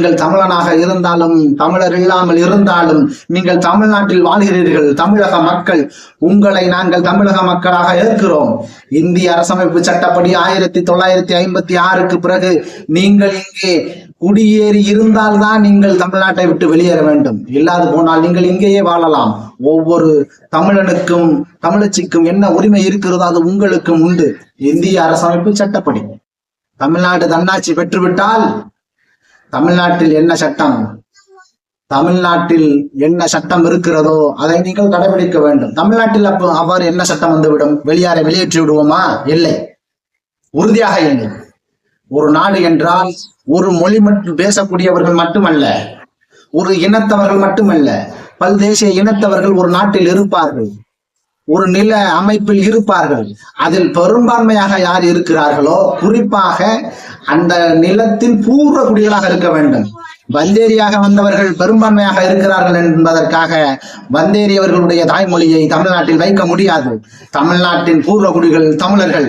நீங்கள் தமிழனாக இருந்தாலும் தமிழர் இல்லாமல் இருந்தாலும் நீங்கள் தமிழ்நாட்டில் வாழ்கிறீர்கள் தமிழக மக்கள். உங்களை நாங்கள் தமிழக மக்களாக ஏற்கிறோம். இந்திய அரசமைப்பு சட்டப்படி ஆயிரத்தி தொள்ளாயிரத்தி ஐம்பத்தி ஆறுக்கு பிறகு நீங்கள் இங்கே குடியேறி இருந்தால்தான் நீங்கள் தமிழ்நாட்டை விட்டு வெளியேற வேண்டும். இல்லாது போனால் நீங்கள் இங்கேயே வாழலாம். ஒவ்வொரு தமிழனுக்கும் தமிழச்சிக்கும் என்ன உரிமை இருக்கிறதோ அது உங்களுக்கும் உண்டு. இந்திய அரசமைப்பு சட்டப்படி. தமிழ்நாடு தன்னாட்சி பெற்றுவிட்டால் தமிழ்நாட்டில் என்ன சட்டம்? தமிழ்நாட்டில் என்ன சட்டம் இருக்கிறதோ அதை நீங்கள் கடைபிடிக்க வேண்டும். தமிழ்நாட்டில் அப்போ அவ்வாறு என்ன சட்டம் வந்துவிடும்? வெளியாரை வெளியேற்றி விடுவோமா இல்லை. உறுதியாக இல்லை. ஒரு நாடு என்றால் ஒரு மொழி மட்டும் பேசக்கூடியவர்கள் மட்டுமல்ல ஒரு இனத்தவர்கள் மட்டுமல்ல பல்தேசிய இனத்தவர்கள் ஒரு நாட்டில் இருப்பார்கள். ஒரு நில அமைப்பில் இருப்பார்கள். அதில் பெரும்பான்மையாக யார் இருக்கிறார்களோ குறிப்பாக அந்த நிலத்தின் பூர்வ குடிகளாக இருக்க வேண்டும். வந்தேரியாக வந்தவர்கள் பெரும்பான்மையாக இருக்கிறார்கள் என்பதற்காக வந்தேரியவர்களுடைய தாய்மொழியை தமிழ்நாட்டில் வைக்க முடியாது. தமிழ்நாட்டின் பூர்வ குடிகள் தமிழர்கள்.